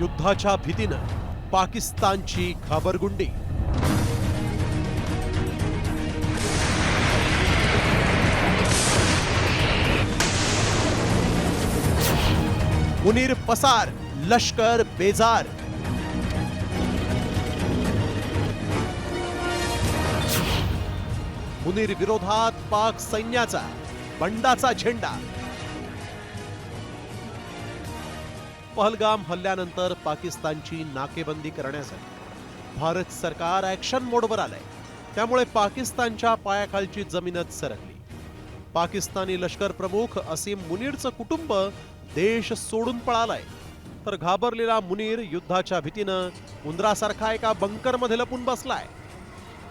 युद्धाच्या भीतीनं पाकिस्तानची घाबरगुंडी. मुनीर पसार लष्कर बेजार. मुनीर विरोधात पाक सैन्याचा बंडाचा झेंडा. पहलगाम हल्ल्यानंतर पाकिस्तानची नाकेबंदी करण्यासाठी भारत सरकार ॲक्शन मोडवर आलंय. त्यामुळे पाकिस्तानच्या पायाखालची जमीनच सरकली. पाकिस्तानी लष्कर प्रमुख असीम मुनीरचं कुटुंब देश सोडून पळालाय. तर घाबरलेला मुनीर युद्धाच्या भीतीनं उंदरासारखा एका बंकरमध्ये लपून बसलाय.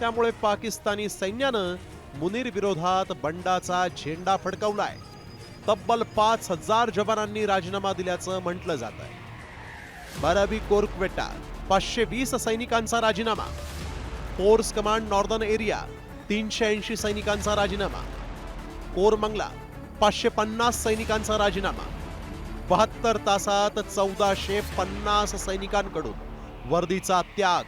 त्यामुळे पाकिस्तानी सैन्यानं मुनीर विरोधात बंडाचा झेंडा फडकवलाय. तब्बल पाच हजार जवानांनी राजीनामा दिल्याचं म्हटलं जात आहे. बारावी कोरक्वेटा पाचशे वीस सैनिकांचा राजीनामा. फोर्स कमांड नॉर्दर्न एरिया तीनशे ऐंशी सैनिकांचा राजीनामा. कोरमंगला पाचशे पन्नास सैनिकांचा राजीनामा. बहात्तर तासात चौदाशे पन्नास सैनिकांकडून वर्दीचा त्याग.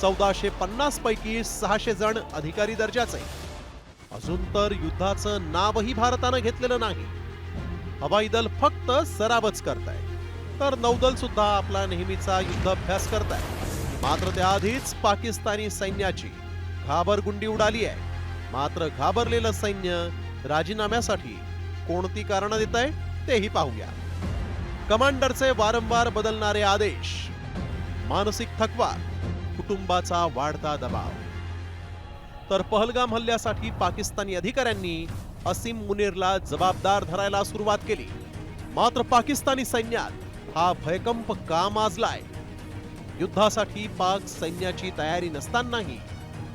चौदाशे पन्नास पैकी सहाशे जण अधिकारी दर्जाचे. अजून तर युद्धाचं नावही भारतानं घेतलेलं नाही. हवाई दल फक्त सरावच आहे तर नौदल सुद्धा आपला नेहमीचा युद्धाभ्यास आहे मात्र त्याआधीच पाकिस्तानी सैन्याची घाबरगुंडी उडाली आहे. मात्र घाबरलेलं सैन्य राजीनाम्यासाठी कोणती कारणं देत आहे तेही पाहूया. कमांडरचे वारंवार बदलणारे आदेश. मानसिक थकवा. कुटुंबाचा वाढता दबाव. तर पहलगाम हल्ल्यासाठी पाकिस्तानी अधिकाऱ्यांनी असीम मुनीरला जबाबदार धरायला सुरुवात केली. मात्र पाकिस्तानी सैन्यात हा भयकंप का माजलाय? युद्धासाठी पाक सैन्याची तयारी नसतानाही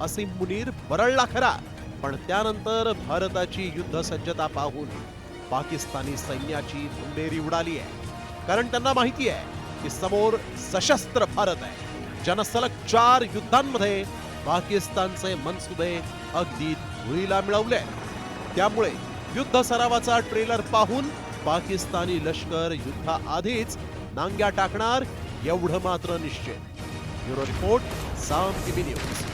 असीम मुनीर बरळला खरा पण त्यानंतर भारताची युद्ध सज्जता पाहून पाकिस्तानी सैन्याची मुंडेरी उडाली आहे. कारण त्यांना माहिती आहे की समोर सशस्त्र भारत आहे. ज्यानं सलग चार युद्धांमध्ये पाकिस्तानचे मनसुबे अगदी धुळीला मिळवले. त्यामुळे युद्ध सरावाचा ट्रेलर पाहून पाकिस्तानी लष्कर युद्धाआधीच नांग्या टाकणार एवढं मात्र निश्चित. Bureau report Saam TV news.